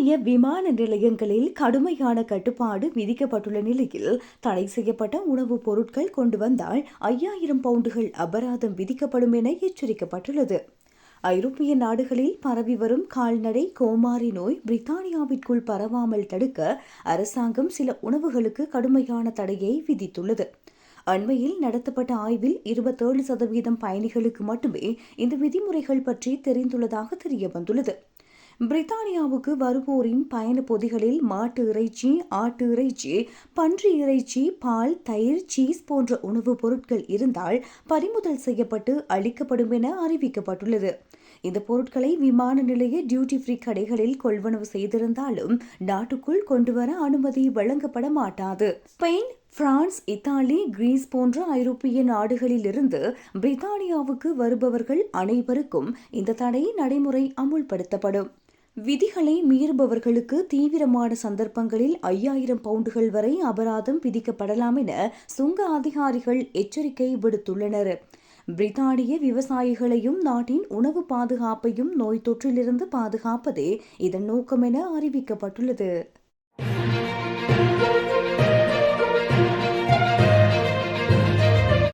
பிரித்தானிய விமான நிலையங்களில் கடுமையான கட்டுப்பாடு விதிக்கப்பட்டுள்ள நிலையில் தடை செய்யப்பட்ட உணவுப் பொருட்கள் கொண்டு வந்தால் ஐயாயிரம் பவுண்டுகள் அபராதம் விதிக்கப்படும் என எச்சரிக்கப்பட்டுள்ளது. ஐரோப்பிய நாடுகளில் பரவி வரும் கால்நடை கோமாரி நோய் பிரித்தானியாவிற்குள் பரவாமல் தடுக்க அரசாங்கம் சில உணவுகளுக்கு கடுமையான தடையை விதித்துள்ளது. அண்மையில் நடத்தப்பட்ட ஆய்வில் இருபத்தேழு சதவீதம் பயணிகளுக்கு மட்டுமே இந்த விதிமுறைகள் பற்றி தெரிந்துள்ளதாக தெரிய வந்துள்ளது பிரித்தானியாவுக்கு வருவோரின் பயண பொதிகளில் மாட்டு இறைச்சி ஆட்டு இறைச்சி பன்றி இறைச்சி பால் தயிர் சீஸ் போன்ற உணவுப் பொருட்கள் இருந்தால் பறிமுதல் செய்யப்பட்டு அளிக்கப்படும் என அறிவிக்கப்பட்டுள்ளது. இந்த பொருட்களை விமான நிலைய டியூட்டி ஃப்ரீ கடைகளில் கொள்வனவு செய்திருந்தாலும் நாட்டுக்குள் கொண்டுவர அனுமதி வழங்கப்பட மாட்டாது. ஸ்பெயின் பிரான்ஸ் இத்தாலி கிரீஸ் போன்ற ஐரோப்பிய நாடுகளிலிருந்து பிரித்தானியாவுக்கு வருபவர்கள் அனைவருக்கும் இந்த தடை நடைமுறை அமுல்படுத்தப்படும். விதிகளை மீறுபவர்களுக்கு தீவிரமான சந்தர்ப்பங்களில் ஐயாயிரம் பவுண்டுகள் வரை அபராதம் விதிக்கப்படலாம் என சுங்க அதிகாரிகள் எச்சரிக்கை விடுத்துள்ளனர். பிரித்தானிய விவசாயிகளையும் நாட்டின் உணவு பாதுகாப்பையும் நோய் தொற்றிலிருந்து பாதுகாப்பதே இதன் நோக்கம் என அறிவிக்கப்பட்டுள்ளது.